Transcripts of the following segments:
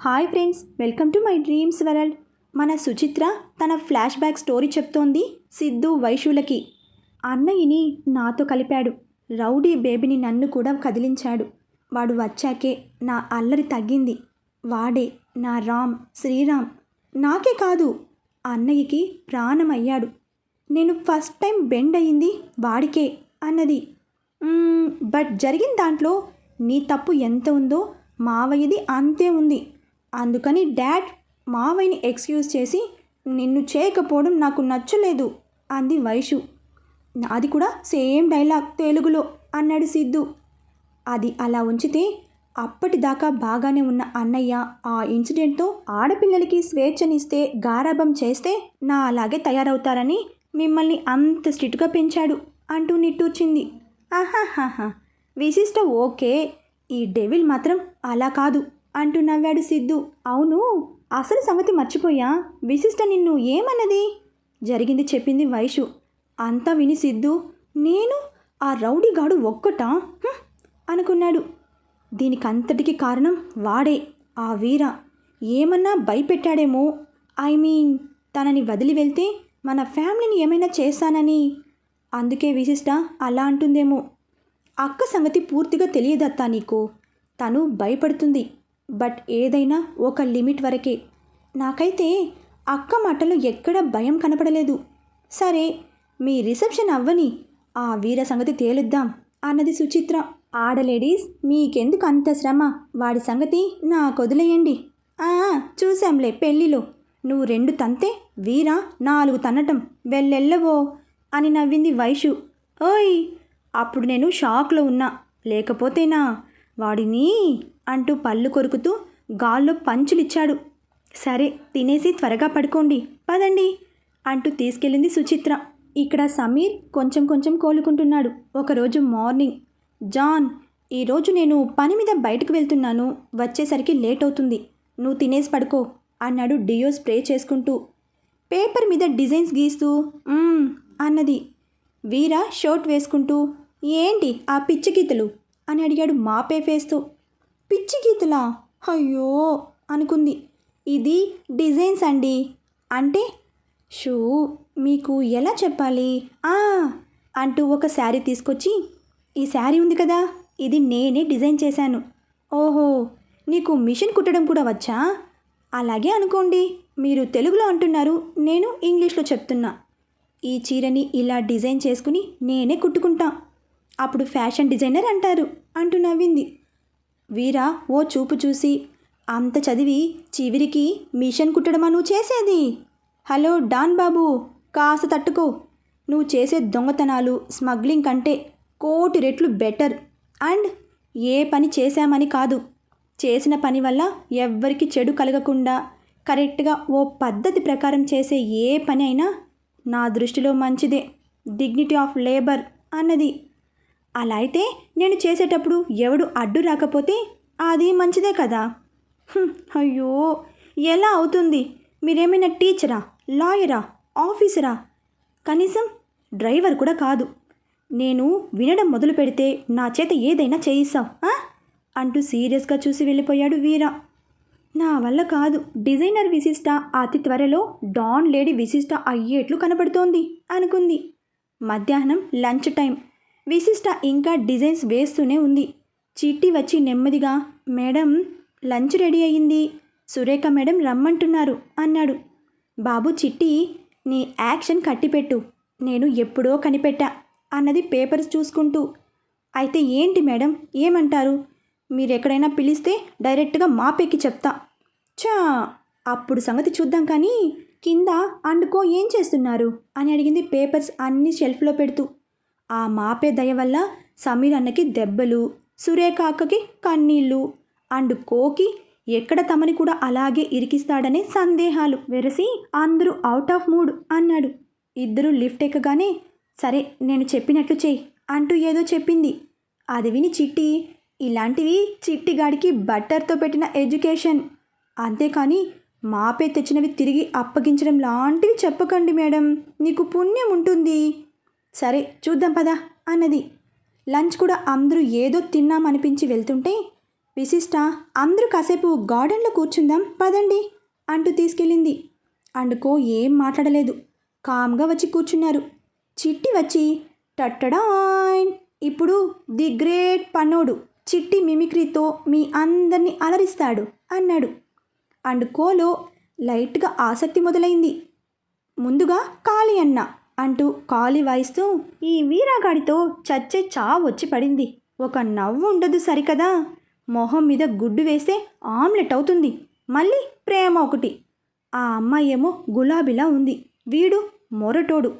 Hi friends welcome to my dreams world. మన సుచిత్ర తన flash back story చెప్తోంది సిద్ధు వైశులకి. అన్నయ్యని నాతో కలిపాడు. రౌడీ బేబీని నన్ను కూడా కదిలించాడు. వాడు వచ్చాకే నా అల్లరి తగ్గింది. వాడే నా రామ్ శ్రీరామ్. నాకే కాదు అన్నయ్యకి ప్రాణమయ్యాడు నేను ఫస్ట్ టైం బెండ్ అయింది వాడికే అన్నది. బట్ జరిగిన దాంట్లో నీ తప్పు ఎంత ఉందో మావయ్యది అంతే ఉంది. అందుకని డాడ్ మావయ్యని ఎక్స్క్యూజ్ చేసి నిన్ను చేయకపోవడం నాకు నచ్చలేదు అంది వైషు. నాది కూడా సేమ్ డైలాగ్ తెలుగులో అన్నాడు సిద్ధు. అది అలా ఉంచితే అప్పటిదాకా బాగానే ఉన్న అన్నయ్య ఆ ఇన్సిడెంట్తో ఆడపిల్లలకి స్వేచ్ఛనిస్తే గారాభం చేస్తే నా అలాగే తయారవుతారని మిమ్మల్ని అంత స్ట్రిక్ట్గా పెంచాడు అంటూ నిట్టూర్చింది. ఆహాహాహా విశిష్ట ఓకే ఈ డెవిల్ మాత్రం అలా కాదు. అంటూ నవ్వాడు సిద్ధు. అవును అసలు సంగతి మర్చిపోయా? విశిష్ట నిన్ను ఏమన్నది? జరిగింది చెప్పింది వైషు. అంతా విని సిద్ధు నేను ఆ రౌడీగాడు ఒక్కట? అనుకున్నాడు. దీనికంతటికి కారణం వాడే ఆ వీర. ఏమన్నా భయపెట్టాడేమో? ఐ మీన్ తనని వదిలి వెళ్తే మన ఫ్యామిలీని ఏమైనా చేస్తానని అందుకే విశిష్ట అలా అంటుందేమో. అక్క సంగతి పూర్తిగా తెలియదత్తా నీకు. తను భయపడుతుంది. బట్ ఏదైనా ఒక లిమిట్ వరకే. నాకైతే అక్క మాటలు ఎక్కడ భయం కనపడలేదు. సరే మీ రిసెప్షన్ అవ్వని ఆ వీర సంగతి తేలుద్దాం అన్నది సుచిత్ర. ఆడలేడీస్ మీకెందుకు అంత శ్రమ? వాడి సంగతి నా వదిలేయండి. "ఆ, చూశాంలే పెళ్ళిలో. నువ్వు రెండు తంతే వీరా నాలుగు తన్నటం. వెళ్ళెళ్ళవో అని నవ్వింది వైషు. ఓయ్ అప్పుడు నేను షాక్లో ఉన్నా. లేకపోతేనా? వాడిని అంటూ పళ్ళు కొరుకుతూ గాల్లో పంచులిచ్చాడు. సరే తినేసి త్వరగా పడుకోండి. పదండి అంటూ తీసుకెళ్ళింది సుచిత్ర. ఇక్కడ సమీర్ కొంచెం కొంచెం కోలుకుంటున్నాడు. ఒకరోజు మార్నింగ్. జాన్ ఈరోజు నేను పని మీద బయటకు వెళ్తున్నాను. వచ్చేసరికి లేట్ అవుతుంది. నువ్వు తినేసి పడుకో అన్నాడు డియో స్ప్రే చేసుకుంటూ. పేపర్ మీద డిజైన్స్ గీస్తూ అన్నది. వీరా షర్ట్ వేసుకుంటూ ఏంటి ఆ పిచ్చి గీతలు? అని అడిగాడు మాపే ఫేస్తో. పిచ్చి గీతలా? అయ్యో! అనుకుంది. ఇది డిజైన్స్ అండి. అంటే? షూ మీకు ఎలా చెప్పాలి? ఆ! అంటూ ఒక శారీ తీసుకొచ్చి ఈ శారీ ఉంది కదా ఇది నేనే డిజైన్ చేశాను. ఓహో! నీకు మిషన్ కుట్టడం కూడా వచ్చా? అలాగే అనుకోండి మీరు తెలుగులో అంటున్నారు నేను ఇంగ్లీష్లో చెప్తున్నా. ఈ చీరని ఇలా డిజైన్ చేసుకుని నేనే కుట్టుకుంటా. అప్పుడు ఫ్యాషన్ డిజైనర్ అంటారు అంటూ నవ్వింది. వీరా ఓ చూపు చూసి అంత చదివి చివరికి మిషన్ కుట్టడమా నువ్వు చేసేది? హలో డాన్ బాబు కాస్త తట్టుకో. నువ్వు చేసే దొంగతనాలు స్మగ్లింగ్ కంటే కోటి రెట్లు బెటర్. అండ్ ఏ పని చేశామని కాదు. చేసిన పని వల్ల ఎవ్వరికి చెడు కలగకుండా కరెక్ట్గా ఓ పద్ధతి ప్రకారం చేసే ఏ పని అయినా నా దృష్టిలో మంచిదే. డిగ్నిటీ ఆఫ్ లేబర్ అన్నది. అలా అయితే నేను చేసేటప్పుడు ఎవడు అడ్డు రాకపోతే అది మంచిదే కదా. అయ్యో ఎలా అవుతుంది? మీరేమైనా టీచరా లాయరా ఆఫీసరా? కనీసం డ్రైవర్ కూడా కాదు. నేను వినడం మొదలు పెడితే నా చేత ఏదైనా చేయిస్తావు అంటూ సీరియస్గా చూసి వెళ్ళిపోయాడు వీర. నా వల్ల కాదు డిజైనర్ విశిష్ట అతి త్వరలో డాన్ లేడీ విశిష్ట అయ్యేట్లు కనబడుతోంది అనుకుంది. మధ్యాహ్నం లంచ్ టైం. విశిష్ట ఇంకా డిజైన్స్ వేస్తూనే ఉంది. చిట్టి వచ్చి నెమ్మదిగా మేడం లంచ్ రెడీ అయ్యింది. సురేఖ మేడం రమ్మంటున్నారు అన్నాడు. బాబు చిట్టి నీ యాక్షన్ కట్టిపెట్టు. నేను ఎప్పుడో కనిపెట్టా అన్నది పేపర్స్ చూసుకుంటూ. అయితే ఏంటి మేడం? ఏమంటారు? మీరు ఎక్కడైనా పిలిస్తే డైరెక్ట్గా మాపెక్కి చెప్తా. చా అప్పుడు సంగతి చూద్దాం కానీ కింద అండుకో ఏం చేస్తున్నారు? అని అడిగింది పేపర్స్ అన్ని షెల్ఫ్లో పెడుతూ. ఆ మాపే దయ వల్ల సమీర్ అన్నకి దెబ్బలు సురేఖ అక్కకి కన్నీళ్ళు అండ్ కోకి ఎక్కడ తమని కూడా అలాగే ఇరికిస్తాడనే సందేహాలు వెరసి అందరూ అవుట్ ఆఫ్ మూడ్ అన్నాడు. ఇద్దరూ లిఫ్ట్ ఎక్కగానే సరే నేను చెప్పినట్లు చెయ్యి అంటూ ఏదో చెప్పింది. అది విని చిట్టి ఇలాంటివి చిట్టిగాడికి బట్టర్తో పెట్టిన ఎడ్యుకేషన్. అంతేకాని మాపే తెచ్చినవి తిరిగి అప్పగించడం లాంటివి చెప్పకండి మేడం నీకు పుణ్యం ఉంటుంది. సరే చూద్దాం పదా అన్నది. లంచ్ కూడా అందరూ ఏదో తిన్నామనిపించి వెళ్తుంటే విశిష్ట అందరూ కాసేపు గార్డెన్లో కూర్చుందాం పదండి అంటూ తీసుకెళ్ళింది. అండుకో ఏం మాట్లాడలేదు. కామ్గా వచ్చి కూర్చున్నారు. చిట్టి వచ్చి టట్టడాయ్! ఇప్పుడు ది గ్రేట్ పనోడు చిట్టి మిమిక్రీతో మీ అందరినీ అలరిస్తాడు అన్నాడు. అండ్ కోలో లైట్గా ఆసక్తి మొదలైంది. ముందుగా కాళీ అన్న అంటూ కాలి వాయిస్తూ ఈ వీరాగాడితో చచ్చే చా వచ్చి పడింది. ఒక నవ్వు ఉండదు సరికదా? మొహం మీద గుడ్డు వేస్తే ఆమ్లెట్ అవుతుంది. మళ్ళీ ప్రేమ ఒకటి. ఆ అమ్మాయి ఏమో గులాబీలా ఉంది. వీడు మొరటోడు.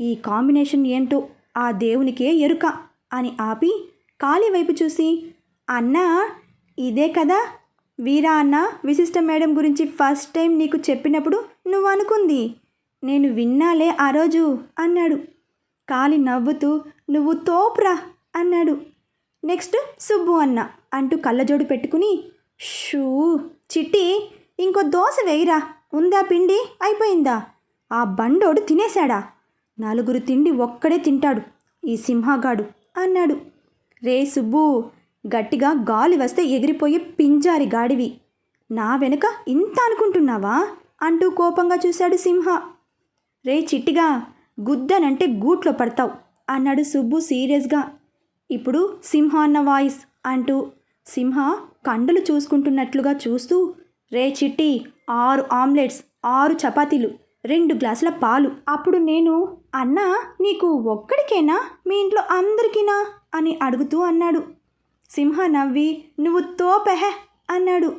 ఈ కాంబినేషన్ ఏంటో ఆ దేవునికే ఎరుక అని ఆపి కాలి వైపు చూసి అన్నా ఇదే కదా? వీరా అన్న విశిష్ట మేడం గురించి ఫస్ట్ టైం నీకు చెప్పినప్పుడు నువ్వు అనుకుంది నేను విన్నాలే ఆ రోజు అన్నాడు. కాలి నవ్వుతూ నువ్వు తోపురా అన్నాడు. నెక్స్ట్ సుబ్బు అన్న అంటూ కళ్ళజోడు పెట్టుకుని షూ చిట్టి ఇంకో దోశ వేయిరా ఉందా పిండి? అయిపోయిందా? ఆ బండోడు తినేశాడా? నలుగురు తిండి ఒక్కడే తింటాడు ఈ సింహగాడు అన్నాడు. రే సుబ్బు గట్టిగా గాలి వస్తే ఎగిరిపోయే పింజారి గాడివి. నా వెనుక ఇంత అనుకుంటున్నావా? అంటూ కోపంగా చూశాడు సింహ. రే చిట్టిగా గుద్దనంటే గూట్లో పడతావు అన్నాడు సుబ్బు సీరియస్గా. ఇప్పుడు సింహ అన్న వాయిస్ అంటూ సింహ కండలు చూసుకుంటున్నట్లుగా చూస్తూ రే చిట్టి ఆరు ఆమ్లెట్స్ ఆరు చపాతీలు రెండు గ్లాసుల పాలు అప్పుడు నేను అన్నా నీకు ఒక్కడికేనా? మీ ఇంట్లో అందరికీనా? అని అడుగుతూ అన్నాడు. సింహ నవ్వి నువ్వు తోపెహె అన్నాడు.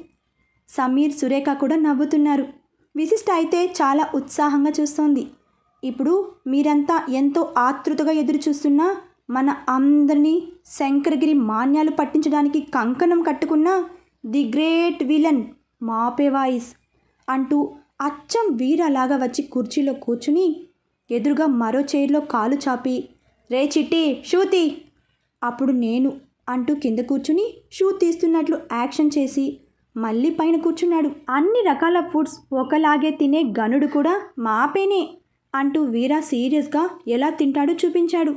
సమీర్ సురేఖ కూడా నవ్వుతున్నారు. విశిష్ట అయితే చాలా ఉత్సాహంగా చూస్తోంది. ఇప్పుడు మీరంతా ఎంతో ఆతృతగా ఎదురు చూస్తున్నా మన అందరినీ శంకరగిరి మాన్యాలు పట్టించడానికి కంకణం కట్టుకున్న ది గ్రేట్ విలన్ మాపే వాయిస్ అంటూ అచ్చం వీరలాగా వచ్చి కుర్చీలో కూర్చుని ఎదురుగా మరో చైర్లో కాలు చాపి రే చిట్టి షూతి అప్పుడు నేను అంటూ కింద కూర్చుని షూ తీస్తున్నట్లు యాక్షన్ చేసి మళ్ళీ పైన కూర్చున్నాడు. అన్ని రకాల ఫుడ్స్ ఒకలాగే తినే గనుడు కూడా మాపేనే అంటూ వీరా సీరియస్గా ఎలా తింటాడో చూపించాడు.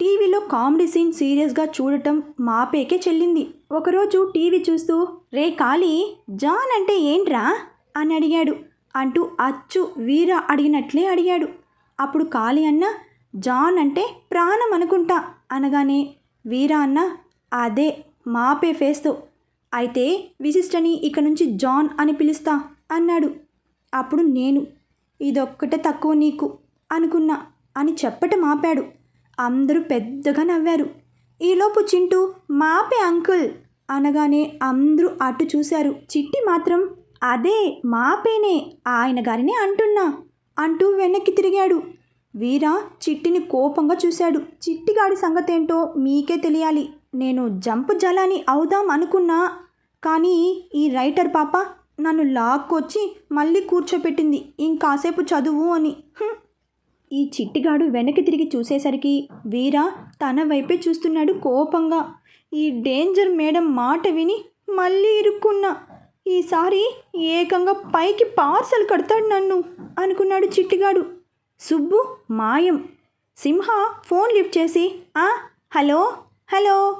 టీవీలో కామెడీ సీన్ సీరియస్గా చూడటం మాపేకే చెల్లింది. ఒకరోజు టీవీ చూస్తూ రే కాళీ జాన్ అంటే ఏంట్రా? అని అడిగాడు. అంటూ అచ్చు వీరా అడిగినట్లే అడిగాడు. అప్పుడు కాళీ అన్న జాన్ అంటే ప్రాణం అనుకుంటా అనగానే వీరా అన్న అదే మాపే ఫేస్తో అయితే విశిష్టని ఇక నుంచి జాన్ అని పిలుస్తా అన్నాడు. అప్పుడు నేను ఇదొక్కటే తక్కువ నీకు అనుకున్నా అని చెప్పటం ఆపాడు. అందరూ పెద్దగా నవ్వారు. ఈలోపు చింటూ మాపే అంకుల్ అనగానే అందరూ అటు చూశారు. చిట్టి మాత్రం అదే మాపేనే ఆయన గారినే అంటున్నా అంటూ వెనక్కి తిరిగాడు. వీరా చిట్టిని కోపంగా చూశాడు. చిట్టిగాడి సంగతేంటో మీకే తెలియాలి. నేను జంపు జలాని అవుదాం అనుకున్నా కానీ ఈ రైటర్ పాప నన్ను లాక్కొచ్చి మళ్ళీ కూర్చోపెట్టింది. ఇంకాసేపు చదువు అని. ఈ చిట్టిగాడు వెనక్కి తిరిగి చూసేసరికి వీర తన వైపే చూస్తున్నాడు కోపంగా. ఈ డేంజర్ మేడం మాట విని మళ్ళీ ఇరుక్కున్నా. ఈసారి ఏకంగా పైకి పార్సల్ కడతాడు నన్ను అనుకున్నాడు చిట్టిగాడు. సుబ్బు మాయం. సింహ ఫోన్ లిఫ్ట్ చేసి ఆ హలో హలో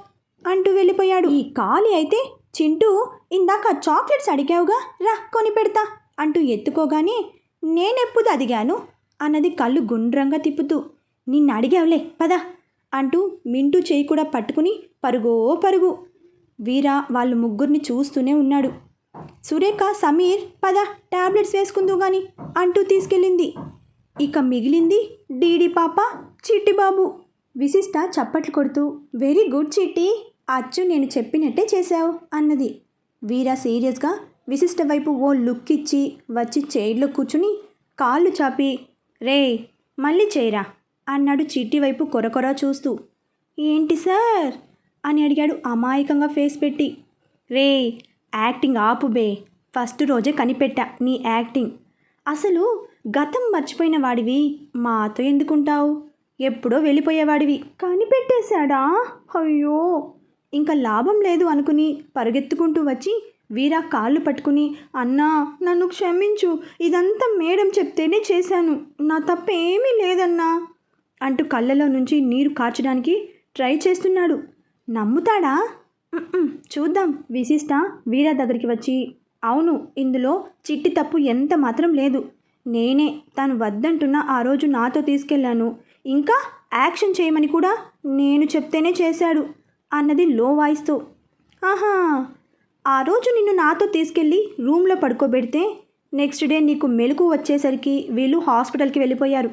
అంటూ వెళ్ళిపోయాడు. ఈ ఖాళీ అయితే చింటూ ఇందాక చాక్లెట్స్ అడిగావుగా రా కొని పెడతా అంటూ ఎత్తుకోగానే నేనెప్పుడు అదిగాను? అన్నది కళ్ళు గుండ్రంగా తిప్పుతూ నిన్ను అడిగావులే పద అంటూ మింటూ చేయి కూడా పట్టుకుని పరుగో పరుగు. వీరా వాళ్ళు ముగ్గురిని చూస్తూనే ఉన్నాడు. సురేఖ సమీర్ పద టాబ్లెట్స్ వేసుకుందు గాని అంటూ తీసుకెళ్ళింది. ఇక మిగిలింది డీడీ పాప చిట్టి బాబు విశిష్ట చప్పట్లు కొడుతూ వెరీ గుడ్ చిట్టి అచ్చు నేను చెప్పినట్టే చేశావు అన్నది. వీరా సీరియస్గా విశిష్ట వైపు ఓ లుక్ ఇచ్చి వచ్చి చైర్లో కూర్చుని కాళ్ళు చాపి రే మళ్ళీ చేయరా? అన్నాడు చిట్టి వైపు కొరకొర చూస్తూ. ఏంటి సార్? అని అడిగాడు అమాయకంగా ఫేస్ పెట్టి. రే యాక్టింగ్ ఆపు బే. ఫస్ట్ రోజే కనిపెట్టా నీ యాక్టింగ్. అసలు గతం మర్చిపోయిన వాడివి మాతో ఎందుకుంటావు? ఎప్పుడో వెళ్ళిపోయేవాడివి. కనిపెట్టేశాడా? అయ్యో! ఇంకా లాభం లేదు అనుకుని పరిగెత్తుకుంటూ వచ్చి వీరా కాళ్ళు పట్టుకుని అన్నా నన్ను క్షమించు. ఇదంతా మేడం చెప్తేనే చేశాను. నా తప్పేమీ లేదన్నా. అంటూ కళ్ళలో నుంచి నీరు కార్చడానికి ట్రై చేస్తున్నాడు. నమ్ముతాడా? చూద్దాం. విశిష్ట వీరా దగ్గరికి వచ్చి అవును ఇందులో చిట్టి తప్పు ఎంత మాత్రం లేదు. నేనే తను వద్దంటున్న ఆ రోజు నాతో తీసుకెళ్ళాను. ఇంకా యాక్షన్ చేయమని కూడా నేను చెప్తేనే చేశాడు. అన్నది లో వాయిస్తో ఆహా ఆ రోజు నిన్ను నాతో తీసుకెళ్ళి రూమ్లో పడుకోబెడితే నెక్స్ట్ డే నీకు మెలకు వచ్చేసరికి వీళ్ళు హాస్పిటల్కి వెళ్ళిపోయారు.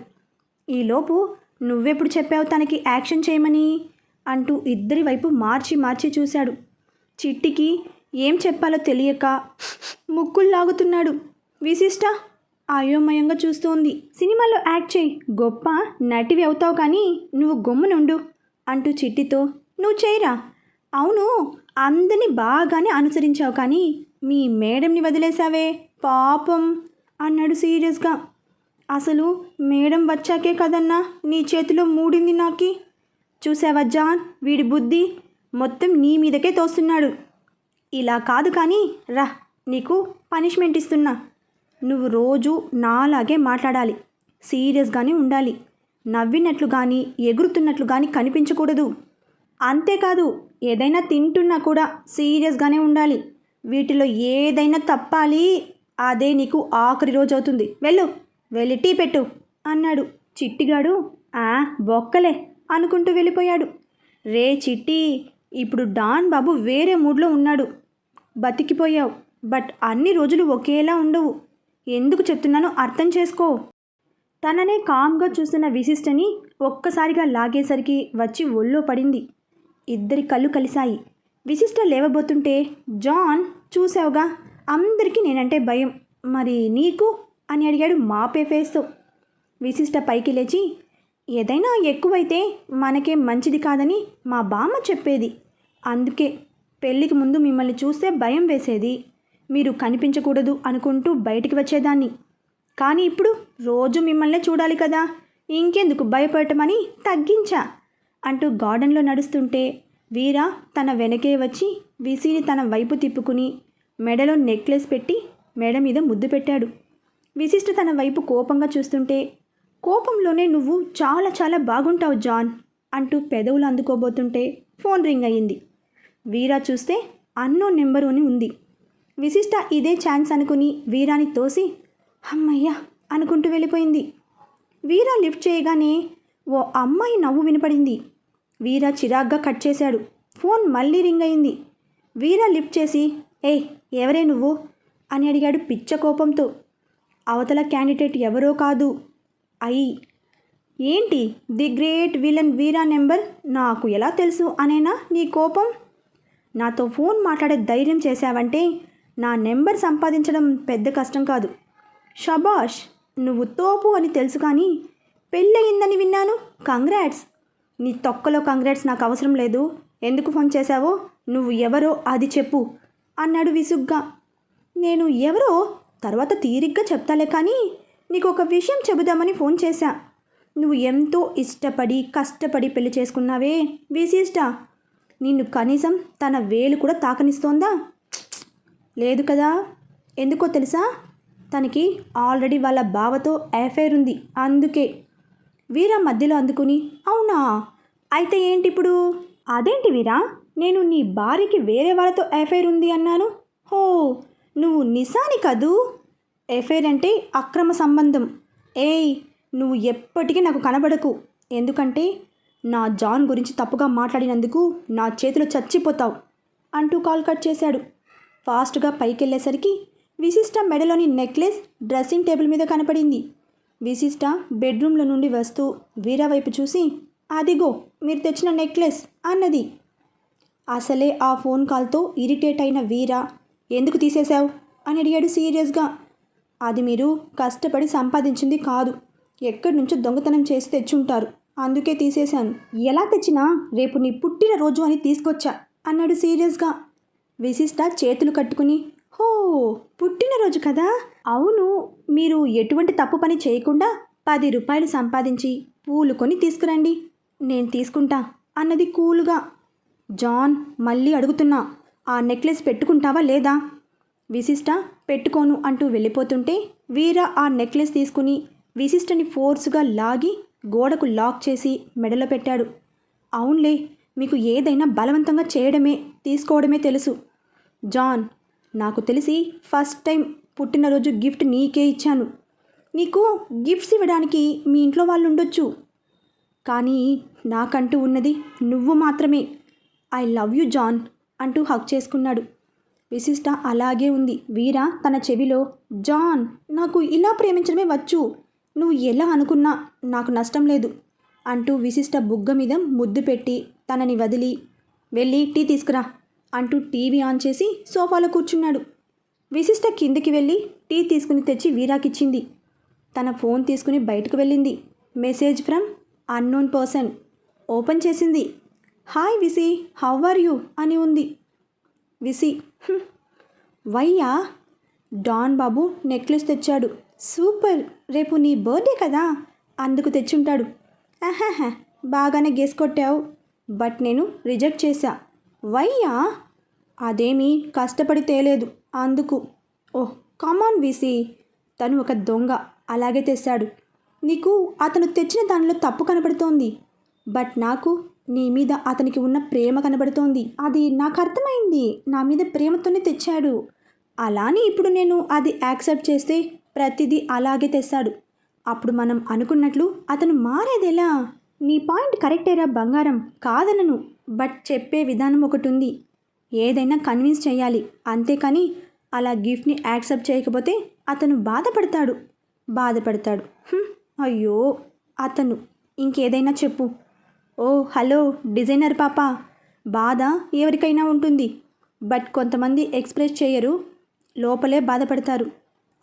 ఈలోపు నువ్వెప్పుడు చెప్పావు తనకి యాక్షన్ చేయమని? అంటూ ఇద్దరి వైపు మార్చి మార్చి చూశాడు. చిట్టికి ఏం చెప్పాలో తెలియక ముక్కులు లాగుతున్నాడు. విశిష్ట అయోమయంగా చూస్తోంది. సినిమాలో యాక్ట్ చేయి. గొప్ప నటివి అవుతావు కానీ నువ్వు గమ్మునుండు అంటూ చిట్టితో నువ్వు చేయరా. అవును అందరినీ బాగానే అనుసరించావు కానీ మీ మేడంని వదిలేశావే పాపం అన్నాడు సీరియస్గా. అసలు మేడం వచ్చాకే కదన్నా నీ చేతిలో మూడింది నాకి. చూసావా జాన్ వీడి బుద్ధి? మొత్తం నీ మీదకే తోస్తున్నాడు. ఇలా కాదు కానీ రా నీకు పనిష్మెంట్ ఇస్తున్నా. నువ్వు రోజు నాలాగే మాట్లాడాలి సీరియస్గానే ఉండాలి. నవ్వినట్లు కానీ ఎగురుతున్నట్లు కానీ కనిపించకూడదు. అంతేకాదు ఏదైనా తింటున్నా కూడా సీరియస్గానే ఉండాలి. వీటిలో ఏదైనా తప్పాలి అదే నీకు ఆఖరి రోజు అవుతుంది. వెళ్ళు వెళ్ళి టీ పెట్టు అన్నాడు. చిట్టిగాడు ఆ బొక్కలే అనుకుంటూ వెళ్ళిపోయాడు. రే చిట్టి ఇప్పుడు డాన్ బాబు వేరే మూడ్లో ఉన్నాడు. బతికిపోయావు. బట్ అన్ని రోజులు ఒకేలా ఉండవు. ఎందుకు చెప్తున్నానో అర్థం చేసుకో. తననే కామ్గా చూస్తున్న విశిష్టని ఒక్కసారిగా లాగేసరికి వచ్చి ఒళ్ళో పడింది. ఇద్దరి కళ్ళు కలిశాయి. విశిష్ట లేవబోతుంటే జాన్ చూసావుగా అందరికీ నేనంటే భయం. మరి నీకు? అని అడిగాడు మాపే ఫేస్తో విశిష్ట పైకి లేచి ఏదైనా ఎక్కువైతే మనకే మంచిది కాదని మా బామ్మ చెప్పేది. అందుకే పెళ్ళికి ముందు మిమ్మల్ని చూస్తే భయం వేసేది. మీరు కనిపించకూడదు అనుకుంటూ బయటికి వచ్చేదాన్ని. కానీ ఇప్పుడు రోజు మిమ్మల్నే చూడాలి కదా. ఇంకెందుకు భయపడటమని తగ్గించా. అంటూ గార్డెన్లో నడుస్తుంటే వీర తన వెనకే వచ్చి విసిని తన వైపు తిప్పుకుని మెడలో నెక్లెస్ పెట్టి మెడ మీద ముద్దు పెట్టాడు. విశిష్ట తన వైపు కోపంగా చూస్తుంటే కోపంలోనే నువ్వు చాలా చాలా బాగుంటావు జాన్ అంటూ పెదవులు అందుకోబోతుంటే ఫోన్ రింగ్ అయ్యింది వీరా చూస్తే అన్నో నెంబరు అని ఉంది. విశిష్ట ఇదే ఛాన్స్ అనుకుని వీరాని తోసి అమ్మయ్యా అనుకుంటూ వెళ్ళిపోయింది. వీరా లిఫ్ట్ చేయగానే ఓ అమ్మాయి నవ్వు వినపడింది. వీరా చిరాగ్గా కట్ చేశాడు. ఫోన్ మళ్ళీ రింగ్ అయింది. వీరా లిఫ్ట్ చేసి ఏయ్ ఎవరే నువ్వు? అని అడిగాడు పిచ్చ కోపంతో. అవతల క్యాండిడేట్ ఎవరో కాదు. అయి ఏంటి? The great villain Veera number నాకు ఎలా తెలుసు అనేనా నీ కోపం? నాతో ఫోన్ మాట్లాడే ధైర్యం చేశావంటే నా నెంబర్ సంపాదించడం పెద్ద కష్టం కాదు. షబాష్ నువ్వు తోపు అని తెలుసు కానీ పెళ్ళయిందని విన్నాను. కంగ్రాట్స్. నీ తొక్కలో కంగ్రాట్స్ నాకు అవసరం లేదు. ఎందుకు ఫోన్ చేశావో? నువ్వు ఎవరో అది చెప్పు అన్నాడు విసుగ్గా. నేను ఎవరో? తర్వాత తీరిగ్గా చెప్తాలే కానీ నీకు ఒక విషయం చెబుదామని ఫోన్ చేశా. నువ్వు ఎంతో ఇష్టపడి కష్టపడి పెళ్ళి చేసుకున్నావే. విశిష్ట నిన్ను కనీసం తన వేలు కూడా తాకనిస్తోందా? లేదు కదా. ఎందుకో తెలుసా? తనకి ఆల్రెడీ వాళ్ళ బావతో అఫైర్ ఉంది. అందుకే. వీరా మధ్యలో అందుకుని అవునా? అయితే ఏంటి ఇప్పుడు అదేంటి వీరా? నేను నీ భార్యకి వేరే వాళ్ళతో ఎఫైర్ ఉంది అన్నాను. హో నువ్వు నిజాని కదూ? ఎఫైర్ అంటే అక్రమ సంబంధం. ఏయ్ నువ్వు ఎప్పటికీ నాకు కనబడకు. ఎందుకంటే నా జాన్ గురించి తప్పుగా మాట్లాడినందుకు నా చేతిలో చచ్చిపోతావు అంటూ కాల్ కట్ చేశాడు. ఫాస్ట్గా పైకి వెళ్ళేసరికి విశిష్ట మెడలోని నెక్లెస్ డ్రెస్సింగ్ టేబుల్ మీద కనపడింది. విశిష్ట బెడ్రూమ్లో నుండి వస్తూ వీరా వైపు చూసి అదిగో మీరు తెచ్చిన నెక్లెస్ అన్నది. అసలే ఆ ఫోన్ కాల్తో ఇరిటేట్ అయిన వీరా ఎందుకు తీసేశావు? అని అడిగాడు సీరియస్గా. అది మీరు కష్టపడి సంపాదించింది కాదు. ఎక్కడి నుంచో దొంగతనం చేసి తెచ్చుంటారు. అందుకే తీసేశాను. ఎలా తెచ్చినా రేపు నీ పుట్టినరోజు అని తీసుకొచ్చా? అన్నాడు సీరియస్గా. విశిష్ట చేతులు కట్టుకుని ఓ పుట్టినరోజు కదా? అవును మీరు ఎటువంటి తప్పు పని చేయకుండా పది రూపాయలు సంపాదించి పూలు కొని తీసుకురండి. నేను తీసుకుంటా అన్నది కూల్గా. జాన్ మళ్ళీ అడుగుతున్నా ఆ నెక్లెస్ పెట్టుకుంటావా లేదా? విశిష్ట పెట్టుకోను అంటూ వెళ్ళిపోతుంటే వీర ఆ నెక్లెస్ తీసుకుని విశిష్టని ఫోర్స్గా లాగి గోడకు లాక్ చేసి మెడలో పెట్టాడు. అవునులే మీకు ఏదైనా బలవంతంగా చేయడమే తీసుకోవడమే తెలుసు. జాన్ నాకు తెలిసి ఫస్ట్ టైం పుట్టినరోజు గిఫ్ట్ నీకే ఇచ్చాను. నీకు గిఫ్ట్స్ ఇవ్వడానికి మీ ఇంట్లో వాళ్ళు ఉండొచ్చు కానీ నాకంటూ ఉన్నది నువ్వు మాత్రమే. ఐ లవ్ యూ జాన్ అంటూ హక్ చేసుకున్నాడు. విశిష్ట అలాగే ఉంది. వీర తన చెవిలో జాన్ నాకు ఇలా ప్రేమించడమే వచ్చు. నువ్వు ఎలా అనుకున్నా నాకు నష్టం లేదు అంటూ విశిష్ట బుగ్గ మీద ముద్దు పెట్టి తనని వదిలి వెళ్ళి టీ తీసుకురా. అంటూ టీవీ ఆన్ చేసి సోఫాలో కూర్చున్నాడు. విశిష్ట కిందకి వెళ్ళి టీ తీసుకుని తెచ్చి వీరాకిచ్చింది. తన ఫోన్ తీసుకుని బయటకు వెళ్ళింది. Message from unknown person. Open చేసింది. Hi Visi how are you? అని ఉంది. విసి వయ్యా డాన్ బాబు నెక్లెస్ తెచ్చాడు. సూపర్ రేపు నీ బర్త్డే కదా? అందుకు తెచ్చుంటాడు. ఆహాహా బాగానే గెస్ కొట్టావు. బట్ నేను రిజెక్ట్ చేశా. వయ్యా? అదేమీ కష్టపడి తేలేదు. అందుకు ఓహ్ కమాన్ వీసీ. తను ఒక దొంగ. అలాగే తెస్తాడు నీకు అతను తెచ్చిన దానిలో తప్పు కనబడుతోంది బట్ నాకు నీ మీద అతనికి ఉన్న ప్రేమ కనబడుతోంది. అది నాకు అర్థమైంది. నా మీద ప్రేమతోనే తెచ్చాడు. అలానే ఇప్పుడు నేను అది యాక్సెప్ట్ చేస్తే ప్రతిదీ అలాగే తెస్తాడు. అప్పుడు మనం అనుకున్నట్లు అతను మారేదెలా? నీ పాయింట్ కరెక్టేరా బంగారం. కాదనను. బట్ చెప్పే విధానం ఒకటి ఉంది ఏదైనా కన్విన్స్ చేయాలి. అంతేకాని అలా గిఫ్ట్ని యాక్సెప్ట్ చేయకపోతే అతను బాధపడతాడు. బాధపడతాడు. అయ్యో! అతను. ఇంకేదైనా చెప్పు. ఓ హలో డిజైనర్ పాప. బాధ ఎవరికైనా ఉంటుంది. బట్ కొంతమంది ఎక్స్ప్రెస్ చేయరు. లోపలే బాధపడతారు.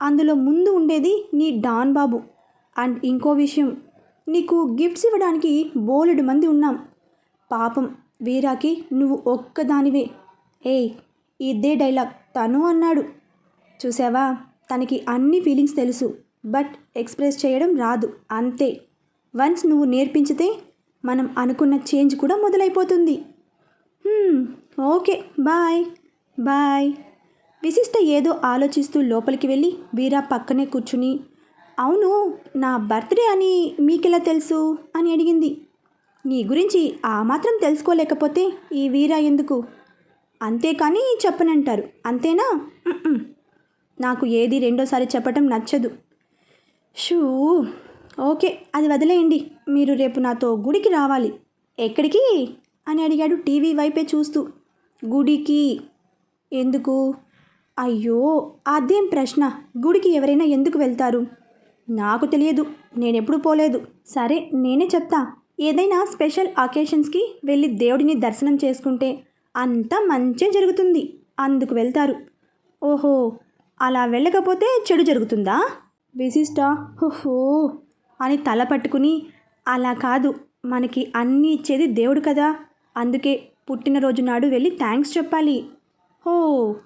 అందులో ముందు ఉండేది నీ డాన్ బాబు. అండ్ ఇంకో విషయం. నీకు గిఫ్ట్స్ ఇవ్వడానికి బోలెడు మంది ఉన్నాం. పాపం. వీరాకి నువ్వు ఒక్కదానివే. ఏయ్ ఇదే డైలాగ్. తను అన్నాడు. చూసావా? తనకి అన్ని ఫీలింగ్స్ తెలుసు. బట్ ఎక్స్ప్రెస్ చేయడం రాదు. అంతే. వన్స్ నువ్వు నేర్పించితే మనం అనుకున్న చేంజ్ కూడా మొదలైపోతుంది. ఓకే. బాయ్. బాయ్. విశిష్ట ఏదో ఆలోచిస్తూ లోపలికి వెళ్ళి వీరా పక్కనే కూర్చుని అవును నా బర్త్డే అని మీకెలా తెలుసు? అని అడిగింది. నీ గురించి ఆ మాత్రం తెలుసుకోలేకపోతే ఈ వీరా ఎందుకు? అంతేకాని చెప్పనంటారు. అంతేనా? నాకు ఏది రెండోసారి చెప్పటం నచ్చదు. షూ. ఓకే అది వదిలేయండి. మీరు రేపు నాతో గుడికి రావాలి. ఎక్కడికి? అని అడిగాడు టీవీ వైపే చూస్తూ. గుడికి. ఎందుకు? అయ్యో అదేం ప్రశ్న? గుడికి ఎవరైనా ఎందుకు వెళ్తారు? నాకు తెలియదు. నేనెప్పుడు పోలేదు. సరే నేనే చెప్తా. ఏదైనా స్పెషల్ అకేషన్స్కి వెళ్ళి దేవుడిని దర్శనం చేసుకుంటే అంతా మంచే జరుగుతుంది. అందుకు వెళ్తారు. ఓహో అలా వెళ్ళకపోతే చెడు జరుగుతుందా? విశిష్ట హుహో అని తల పట్టుకుని అలా కాదు మనకి అన్నీ ఇచ్చేది దేవుడు కదా. అందుకే పుట్టినరోజు నాడు వెళ్ళి థ్యాంక్స్ చెప్పాలి. హో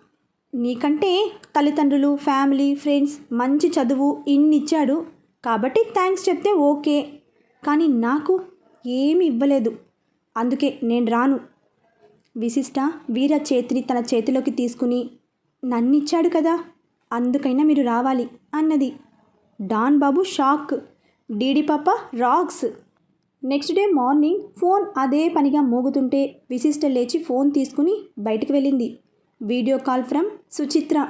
నీకంటే తల్లిదండ్రులు ఫ్యామిలీ ఫ్రెండ్స్ మంచి చదువు ఇన్ని ఇచ్చాడు కాబట్టి థ్యాంక్స్ చెప్తే ఓకే. కానీ నాకు ఏమి ఇవ్వలేదు. అందుకే నేను రాను. విశిష్ట వీర చేతిని తన చేతిలోకి తీసుకుని నన్నిచ్చాడు కదా అందుకైనా మీరు రావాలి అన్నది. Don Babu shock. డీడీ పాప rocks. Next day morning phone అదే పనిగా మోగుతుంటే విశిష్ట లేచి ఫోన్ తీసుకుని బయటికి వెళ్ళింది. Video call from Suchitra.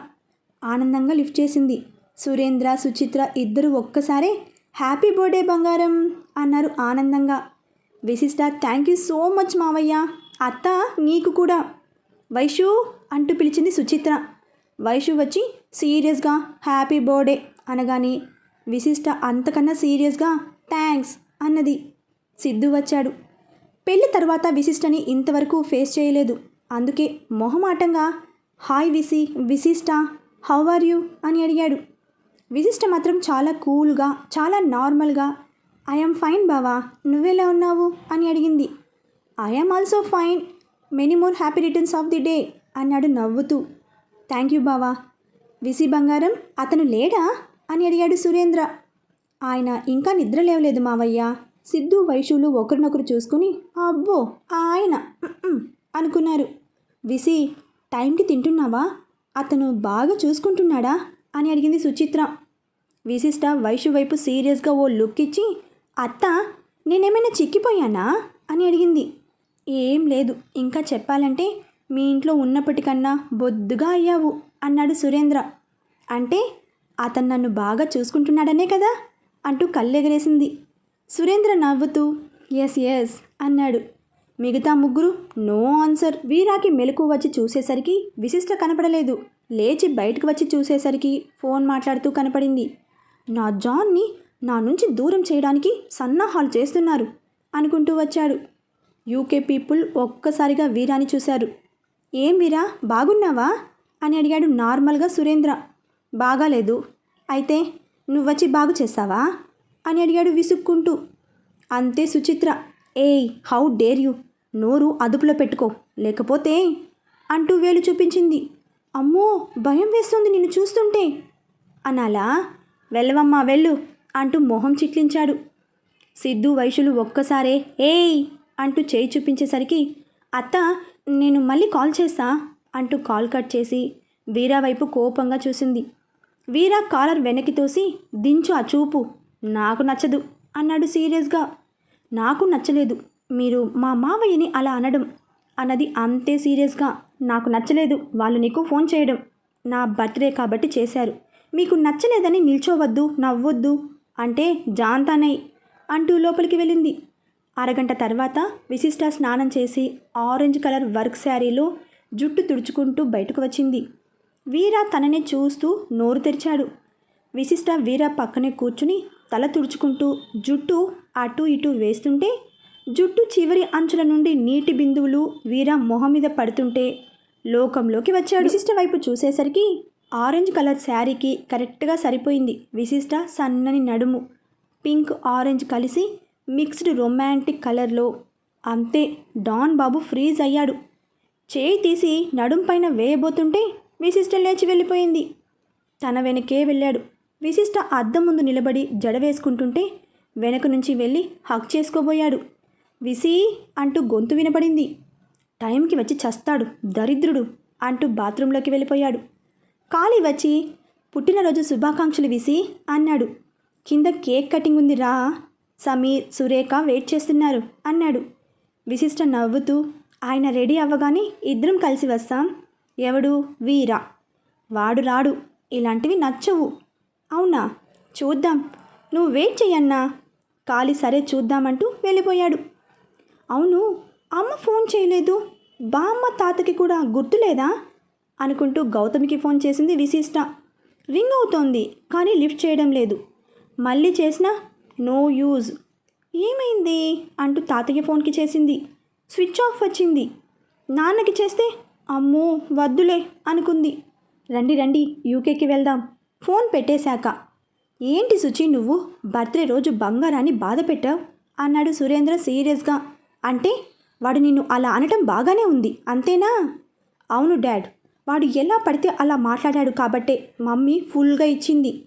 ఆనందంగా లిఫ్ట్ చేసింది. సురేంద్ర సుచిత్ర ఇద్దరు ఒక్కసారే హ్యాపీ బర్త్డే బంగారం అన్నారు ఆనందంగా. విశిష్ట థ్యాంక్ యూ సో మచ్ మావయ్య. అత్త నీకు కూడా. వైషు అంటూ పిలిచింది సుచిత్ర. వైషు వచ్చి సీరియస్గా హ్యాపీ బర్త్డే అనగానే విశిష్ట అంతకన్నా సీరియస్గా థ్యాంక్స్ అన్నది. సిద్ధు వచ్చాడు. పెళ్ళి తర్వాత విశిష్టని ఇంతవరకు ఫేస్ చేయలేదు. అందుకే మొహమాటంగా hi Visi Vishishta how are you అని అడిగాడు. విశిష్ట మాత్రం చాలా కూల్గా చాలా నార్మల్గా ఐఎమ్ ఫైన్ బావా నువ్వెలా ఉన్నావు? అని అడిగింది. I'm also fine many more happy returns of the day అన్నాడు నవ్వుతూ. థ్యాంక్ యూ బావా విసి బంగారం అతను లేడా? అని అడిగాడు సురేంద్ర. ఆయన ఇంకా నిద్ర లేవలేదు మావయ్య. సిద్ధు వైషులు ఒకరినొకరు చూసుకుని అబ్బో ఆయన. అనుకున్నారు. విసి టైంకి తింటున్నావా? అతను బాగా చూసుకుంటున్నాడా? అని అడిగింది సుచిత్ర. విశిష్ట వైషు వైపు సీరియస్గా ఓ లుక్ ఇచ్చి అత్త నేనేమైనా చిక్కిపోయానా? అని అడిగింది. ఏం లేదు ఇంకా చెప్పాలంటే మీ ఇంట్లో ఉన్నప్పటికన్నా బొద్దుగా అయ్యావు అన్నాడు సురేంద్ర. అంటే అతను నన్ను బాగా చూసుకుంటున్నాడనే కదా? అంటూ కళ్ళెగరేసింది. సురేంద్ర నవ్వుతూ ఎస్ ఎస్ అన్నాడు. మిగతా ముగ్గురు నో ఆన్సర్ వీరాకి మెలకు వచ్చి చూసేసరికి విశిష్ట కనపడలేదు. లేచి బయటకు వచ్చి చూసేసరికి ఫోన్ మాట్లాడుతూ కనపడింది. నా జాన్ని నా నుంచి దూరం చేయడానికి సన్నాహాలు చేస్తున్నారు అనుకుంటూ వచ్చాడు. యూకే పీపుల్ ఒక్కసారిగా వీరాని చూశారు. ఏం వీరా బాగున్నావా? అని అడిగాడు నార్మల్గా సురేంద్ర. బాగాలేదు. అయితే నువ్వచ్చి బాగు చేస్తావా? అని అడిగాడు విసుక్కుంటూ. అంతే సుచిత్ర. ఏయ్ హౌ డేర్ యూ? నోరు అదుపులో పెట్టుకో. లేకపోతే అంటూ వేలు చూపించింది. అమ్మో భయం వేస్తుంది నిన్ను చూస్తుంటే అనాలా. వెళ్ళవమ్మా వెళ్ళు. అంటూ మొహం చిట్లించాడు. సిద్ధు వైశ్యులు ఒక్కసారే ఏయ్ అంటూ చేయి చూపించేసరికి అత్త నేను మళ్ళీ కాల్ చేస్తా అంటూ కాల్ కట్ చేసి వీరా వైపు కోపంగా చూసింది. వీరా కాలర్ వెనక్కి తోసి దించు ఆ చూపు నాకు నచ్చదు అన్నాడు సీరియస్గా. నాకు నచ్చలేదు మీరు మా మావయ్యని అలా అనడం అన్నది అంతే సీరియస్గా. నాకు నచ్చలేదు వాళ్ళు నీకు ఫోన్ చేయడం. నా బర్త్డే కాబట్టి చేశారు. మీకు నచ్చలేదని నిల్చోవద్దు నవ్వొద్దు అంటే జాంతానై అంటూ లోపలికి వెళ్ళింది. అరగంట తర్వాత విశిష్ట స్నానం చేసి ఆరెంజ్ కలర్ వర్క్ శారీలో జుట్టు తుడుచుకుంటూ బయటకు వచ్చింది. వీర తననే చూస్తూ నోరు తెరిచాడు. విశిష్ట వీర పక్కనే కూర్చుని తల తుడుచుకుంటూ జుట్టు అటు ఇటు వేస్తుంటే జుట్టు చివరి అంచుల నుండి నీటి బిందువులు వీర మొహం మీద పడుతుంటే లోకంలోకి వచ్చాడు. విశిష్ట వైపు చూసేసరికి ఆరెంజ్ కలర్ శారీకి కరెక్ట్గా సరిపోయింది. విశిష్ట సన్నని నడుము పింక్ ఆరెంజ్ కలిసి మిక్స్డ్ రొమాంటిక్ కలర్లో. అంతే డాన్ బాబు ఫ్రీజ్ అయ్యాడు. చేయి తీసి నడుం పైన వేయబోతుంటే విశిష్ట లేచి వెళ్ళిపోయింది. తన వెనకే వెళ్ళాడు. విశిష్ట అద్దం ముందు నిలబడి జడ వేసుకుంటుంటే వెనక నుంచి వెళ్ళి హక్ చేసుకోబోయాడు. విసి అంటూ గొంతు వినపడింది. టైంకి వచ్చి చస్తాడు. దరిద్రుడు అంటూ బాత్రూంలోకి వెళ్ళిపోయాడు. కాలి వచ్చి పుట్టినరోజు శుభాకాంక్షలు విసి అన్నాడు. కింద కేక్ కటింగ్ ఉంది రా సమీర్ సురేఖ వెయిట్ చేస్తున్నారు అన్నాడు. విశిష్ట నవ్వుతూ ఆయన రెడీ అవ్వగానే ఇద్దరం కలిసి వస్తాం. ఎవడు? వీరా. వాడు రాడు. ఇలాంటివి నచ్చవు. అవునా? చూద్దాం. నువ్వు వెయిట్ చెయ్యన్నా. కాలి సరే చూద్దామంటూ వెళ్ళిపోయాడు. అవును అమ్మ ఫోన్ చేయలేదు. బామ్మ తాతకి కూడా గుర్తులేదా? అనుకుంటూ గౌతమికి ఫోన్ చేసింది విశిష్ట. రింగ్ అవుతోంది కానీ లిఫ్ట్ చేయడం లేదు. మళ్ళీ చేసినా నో యూజ్. ఏమైంది? అంటూ తాతయ్య ఫోన్కి చేసింది. స్విచ్ ఆఫ్ వచ్చింది. నాన్నకి చేస్తే అమ్మో వద్దులే అనుకుంది. రండి రండి యూకేకి వెళ్దాం. ఫోన్ పెట్టేశాక. ఏంటి సుచి నువ్వు బర్త్డే రోజు బంగారాన్ని బాధ పెట్టావు? అన్నాడు సురేంద్ర సీరియస్గా. అంటే వాడు నిన్ను అలా అనటం బాగానే ఉంది అంతేనా? అవును డాడ్. వాడు ఎలా పడితే అలా మాట్లాడాడు కాబట్టే మమ్మీ ఫుల్గా ఇచ్చింది.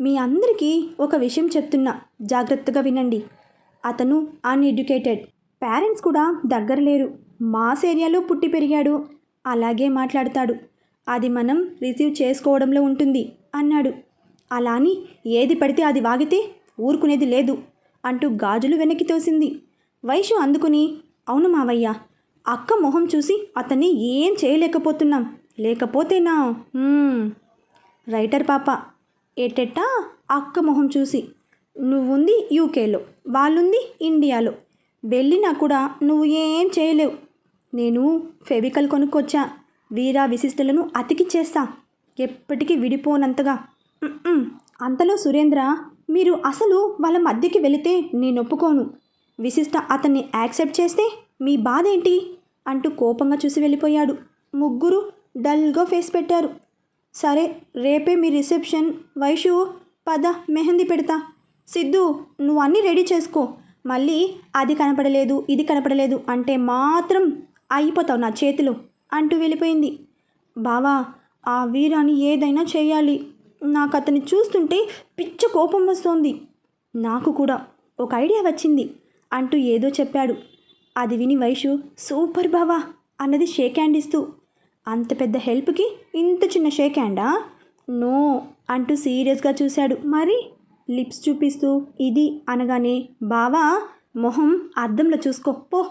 మీ అందరికీ ఒక విషయం చెప్తున్నా. జాగ్రత్తగా వినండి. అతను అన్ఎడ్యుకేటెడ్ పేరెంట్స్ కూడా దగ్గర లేరు. మాస్ ఏరియాలో పుట్టి పెరిగాడు. అలాగే మాట్లాడతాడు. అది మనం రిసీవ్ చేసుకోవడంలో ఉంటుంది అన్నాడు. అలా అని ఏది పడితే అది వాగితే ఊరుకునేది లేదు అంటూ గాజులు వెనక్కి తోసింది. వైషు అందుకుని అవును మావయ్య అక్క మొహం చూసి అతన్ని ఏం చేయలేకపోతున్నాం. లేకపోతేనా రైటర్ పాప ఏటెట్టా? అక్క మొహం చూసి నువ్వుంది యూకేలో వాళ్ళుంది ఇండియాలో. వెళ్ళినా కూడా నువ్వు ఏం చేయలేవు. నేను ఫెవికల్ కొనుక్కొచ్చా వీరా విశిష్టలను అతికిచ్చేస్తా. ఎప్పటికీ విడిపోనంతగా. అంతలో సురేంద్ర మీరు అసలు వాళ్ళ మధ్యకి వెళితే నేను ఒప్పుకోను. విశిష్ట అతన్ని యాక్సెప్ట్ చేస్తే మీ బాధ ఏంటి అంటూ కోపంగా చూసి వెళ్ళిపోయాడు ముగ్గురు డల్గా ఫేస్ పెట్టారు. సరే రేపే మీ రిసెప్షన్. వైషు పద మెహందీ పెడతా. సిద్ధు నువ్వు అన్నీ రెడీ చేసుకో. మళ్ళీ అది కనపడలేదు ఇది కనపడలేదు అంటే మాత్రం అయిపోతావు నా చేతిలో అంటూ వెళ్ళిపోయింది. బావా ఆ వీరాని ఏదైనా చేయాలి. నాకు అతన్ని చూస్తుంటే పిచ్చ కోపం వస్తోంది. నాకు కూడా ఒక ఐడియా వచ్చింది అంటూ ఏదో చెప్పాడు. అది విని వైషు సూపర్ బావా అన్నది షేక్ హ్యాండ్ ఇస్తూ అంత పెద్ద హెల్ప్కి ఇంత చిన్న షేక్ హ్యాండా? నో అంటూ సీరియస్గా చూశాడు. మరి? లిప్స్ చూపిస్తూ ఇది అనగానే బావా మొహం అద్దంలో చూసుకో పో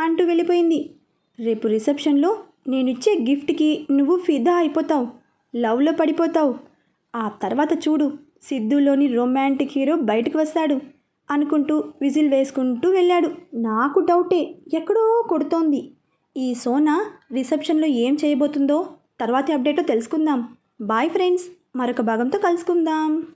అంటూ వెళ్ళిపోయింది. రేపు రిసెప్షన్లో నేనిచ్చే గిఫ్ట్కి నువ్వు ఫిదా అయిపోతావు లవ్లో పడిపోతావు. ఆ తర్వాత చూడు సిద్ధులోని రొమాంటిక్ హీరో బయటకు వస్తాడు అనుకుంటూ విజిల్ వేసుకుంటూ వెళ్ళాడు. నాకు డౌటే ఎక్కడో కొడుతోంది. ఈ సోనా రిసెప్షన్లో ఏం చేయబోతుందో తర్వాతి అప్డేటో తెలుసుకుందాం. బాయ్ ఫ్రెండ్స్ మరొక భాగంతో కలుసుకుందాం.